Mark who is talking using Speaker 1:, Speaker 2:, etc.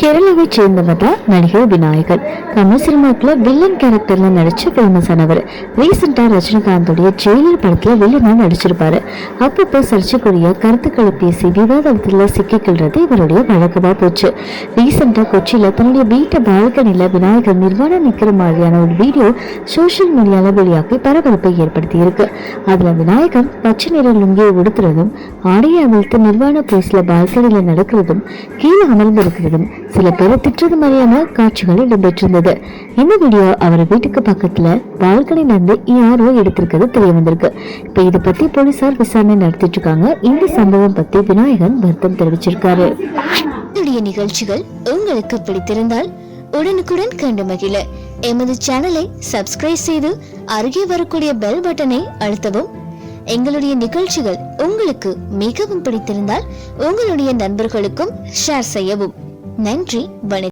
Speaker 1: கேரளாவை சேர்ந்தவர் தான் நடிகர் விநாயகர். தமிழ் சினிமாக்குள்ள வில்லன் கேரக்டர்ல நடிச்சு ஃபேமஸ் ஆனவர். ரீசெண்டா ரஜினிகாந்தோடைய ஜெயிலர் படத்துல வில்லனா நடிச்சிருப்பாரு. அப்பப்போ சர்ச்சைக்குரிய கருத்துக்களை பேசி விவாதத்துல சிக்கிக்கொள்றது இவருடைய வழக்கமா போச்சு. ரீசெண்டா கொச்சியில தன்னுடைய வீட்டை பால்கனில விநாயகர் நிர்வாணம் நிக்கிற மாதிரியான ஒரு வீடியோ சோசியல் மீடியால வெளியாக்கி பரபரப்பை ஏற்படுத்தி இருக்கு அதுல விநாயகர் பச்சை நிற லுங்கியை உடுத்துறதும் ஆடையை அவிழ்த்து நிர்வாண பிளேஸ்ல பால்கனில நடக்கிறதும் கீழே அமர்ந்திருக்கிறதும் சில பேரை திட்டுறது மாதிரியான காட்சிகள் இடம்பெற்றிருந்தது. இந்த வீடியோ அவர் வீட்டுக்கு பக்கத்துல பால்கனில இருந்து யாரோ எடுத்திருக்கிறது தெரிய வந்திருக்கு இப்ப இதை பத்தி போலீசார் விசாரணை நடத்திட்டு இருக்காங்க இந்த சம்பவம் பத்தி விநாயகன் வருத்தம் தெரிவிச்சிருக்காரு.
Speaker 2: என்னுடைய நிகழ்ச்சிகள் உங்களுக்கு பிடித்திருந்தால் உடனுக்குடன் கண்டு மகிழ. எமது சேனலை சப்ஸ்கிரைப் செய்து அருகே வரக்கூடிய பெல் பட்டனை அழுத்தவும். எங்களுடைய நிகழ்ச்சிகள் உங்களுக்கு மிகவும் பிடித்திருந்தால் உங்களுடைய நண்பர்களுக்கும் ஷேர் செய்யவும். நன்றி வணக்கம்.